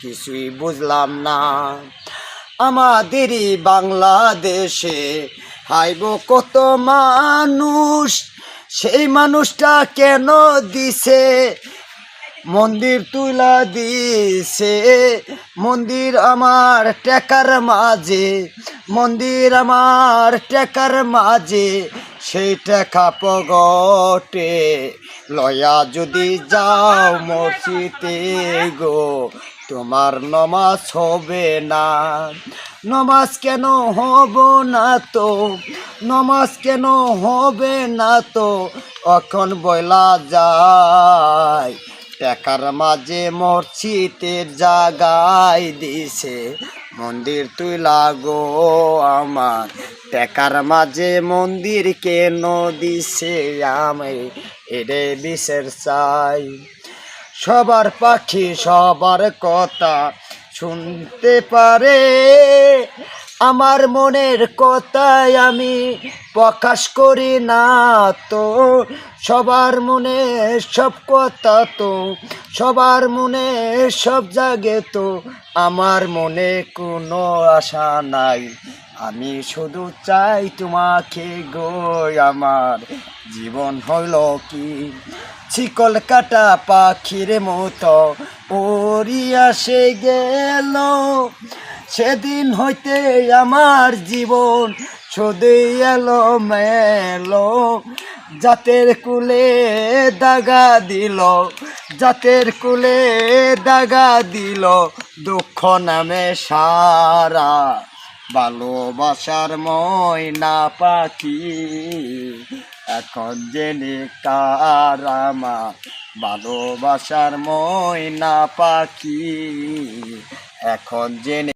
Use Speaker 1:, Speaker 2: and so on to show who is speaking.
Speaker 1: কিছুই বুঝলাম না। আমাদেরই বাংলাদেশে হাইব কত মানুষ, সেই মানুষটা কেন দিছে? মন্দির তুলা দিছে, মন্দির আমার টেকার মাঝে, মন্দির আমার টেকার মাঝে, সেই টেকা পগটে। লয়া যদি যাও মসজিদে গো তোমার নমাজ হবে না। নমাজ কেন হব না তো? নমাজ কেন হবে না তো? এখন বইলা যায়? টাকার মাঝে মসজিদের জাগাই দিছে। মন্দির তুই লাগো আমার। টাকার মাঝে মন্দির কেন দিছে আমি এরে বিশের চাই। সবার পাখি, সবার কথা শুনতে পারে। আমার মনের কথাই আমি প্রকাশ করি না তো, সবার মনে সব কথা তো, সবার মনে সব জাগে তো, আমার মনে কোনো আশা নাই। আমি শুধু চাই তোমাকে গো, আমার জীবন হইল কি? শিকল কাটা পাখির মতো। উড়িয়া সে গেল। সেদিন হইতে আমার জীবন শুধু এলো মেলো জাতের কুলে দাগা দিল, জাতের কুলে দাগা দিল। দুঃখ নামে সারা ভালোবাসার ময়না পাখি। এখন জেনে কারামা ভালোবাসার ময়না পাখি? এখন জেনে